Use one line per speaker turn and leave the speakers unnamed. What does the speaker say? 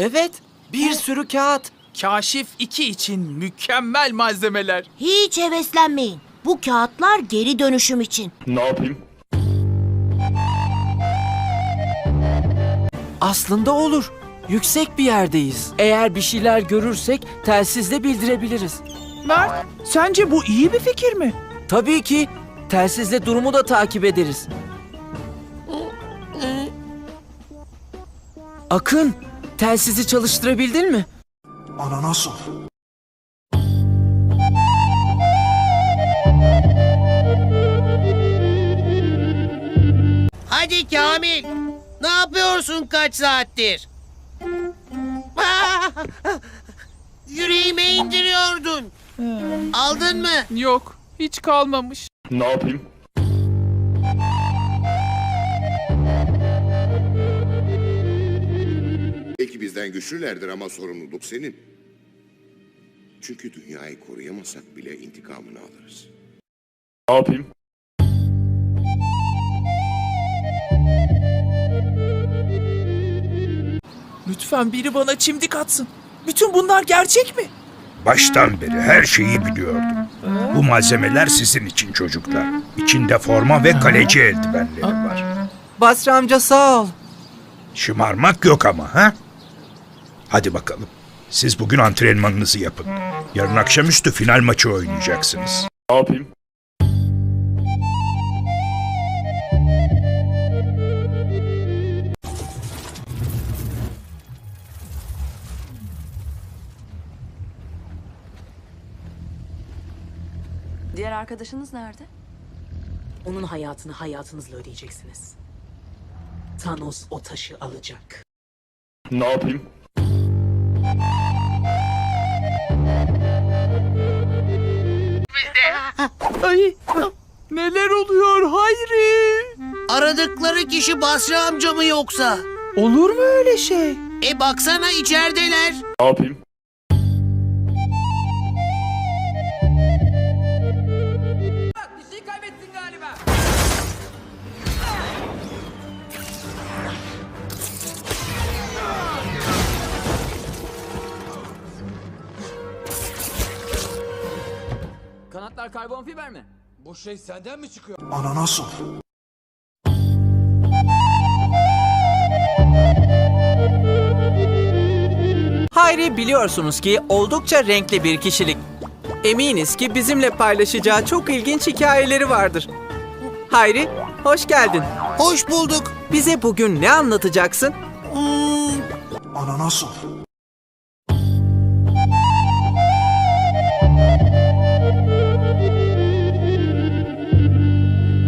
Evet, bir sürü kağıt.
Kaşif 2 için mükemmel malzemeler.
Hiç heveslenmeyin. Bu kağıtlar geri dönüşüm için.
Ne yapayım?
Aslında olur. Yüksek bir yerdeyiz. Eğer bir şeyler görürsek telsizle bildirebiliriz.
Mert, sence bu iyi bir fikir mi?
Tabii ki telsizle durumu da takip ederiz. Akın, telsizi çalıştırabildin mi?
Ananas ol.
Hadi Kamil. Ne yapıyorsun kaç saattir? Yüreğime indiriyordun. Aldın mı?
Yok, hiç kalmamış.
Ne yapayım?
Bizden güçlülerdir ama sorumluluk senin. Çünkü dünyayı koruyamasak bile intikamını alırız.
Ne yapayım?
Lütfen biri bana çimdik atsın. Bütün bunlar gerçek mi?
Baştan beri her şeyi biliyordum. Bu malzemeler sizin için çocuklar. İçinde forma ve kaleci eldivenleri var.
Basri amca sağ ol.
Şımarmak yok ama ha? Hadi bakalım. Siz bugün antrenmanınızı yapın. Yarın akşamüstü final maçı oynayacaksınız.
Ne yapayım?
Diğer arkadaşınız nerede?
Onun hayatını hayatınızla ödeyeceksiniz. Thanos o taşı alacak.
Ne yapayım?
Ay, neler oluyor Hayri?
Aradıkları kişi Basri amca mı yoksa?
Olur mu öyle şey?
E baksana içerideler.
Ne yapayım?
Kanatlar karbon fiber mi?
Ananas ol.
Hayri biliyorsunuz ki oldukça renkli bir kişilik. Eminiz ki bizimle paylaşacağı çok ilginç hikayeleri vardır. Hayri, hoş geldin.
Hoş bulduk.
Bize bugün ne anlatacaksın?
Hmm,
Ananas ol.